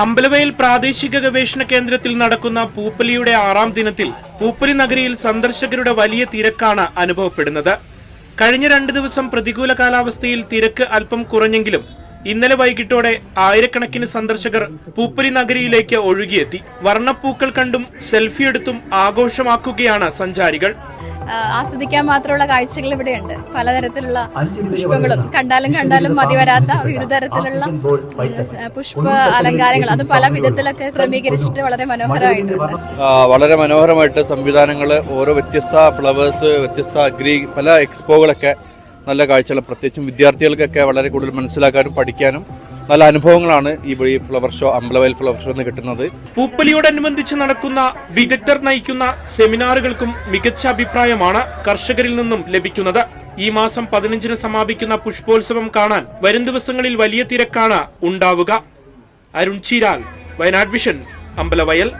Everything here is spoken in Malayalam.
അമ്പലവയൽ പ്രാദേശിക ഗവേഷണ കേന്ദ്രത്തിൽ നടക്കുന്ന പൂപ്പലിയുടെ ആറാം ദിനത്തിൽ പൂപ്പലി നഗരിയിൽ സന്ദർശകരുടെ വലിയ തിരക്കാണ് അനുഭവപ്പെടുന്നത്. കഴിഞ്ഞ രണ്ട് ദിവസം പ്രതികൂല കാലാവസ്ഥയിൽ തിരക്ക് അല്പം കുറഞ്ഞെങ്കിലും ഇന്നലെ വൈകിട്ടോടെ ആയിരക്കണക്കിന് സന്ദർശകർ പൂപ്പലി നഗരിയിലേക്ക് ഒഴുകിയെത്തി. വർണപ്പൂക്കൾ കണ്ടും സെൽഫി എടുത്തും ആഘോഷമാക്കുകയാണ് സഞ്ചാരികൾ. ആസ്വദിക്കാൻ മാത്രമുള്ള കാഴ്ചകൾ ഇവിടെയുണ്ട്. പലതരത്തിലുള്ള പുഷ്പങ്ങളും കണ്ടാലും കണ്ടാലും മതി വരാത്ത വിവിധ തരത്തിലുള്ള പുഷ്പ അലങ്കാരങ്ങൾ. അത് പല വിധത്തിലൊക്കെ ക്രമീകരിച്ചിട്ട് വളരെ മനോഹരമായിട്ടുണ്ട്. ആ, വളരെ മനോഹരമായിട്ട് സംവിധാനങ്ങൾ ഓരോ വ്യത്യസ്ത ഫ്ലവേഴ്സ് വ്യത്യസ്ത അഗ്രി പല എക്സ്പോകളൊക്കെ നല്ല കാഴ്ചകൾ പ്രത്യേകിച്ചും വിദ്യാർത്ഥികൾക്കൊക്കെ വളരെ കൂടുതൽ മനസ്സിലാക്കാനും പഠിക്കാനും നല്ല അനുഭവങ്ങളാണ് ഈ flower show Ambalavayal flower show എന്ന് കിട്ടുന്നത്. പൂപ്പലിയോടനുബന്ധിച്ച് നടക്കുന്ന വിദഗ്ധർ നയിക്കുന്ന സെമിനാറുകൾക്കും മികച്ച അഭിപ്രായമാണ് കർഷകരിൽ നിന്നും ലഭിക്കുന്നത്. ഈ മാസം പതിനഞ്ചിന് സമാപിക്കുന്ന പുഷ്പോത്സവം കാണാൻ വരും ദിവസങ്ങളിൽ വലിയ തിരക്കാണ് ഉണ്ടാവുക. അരുൺ ചീരാൽ വയനാട് വിഷൻ അമ്പലവയൽ.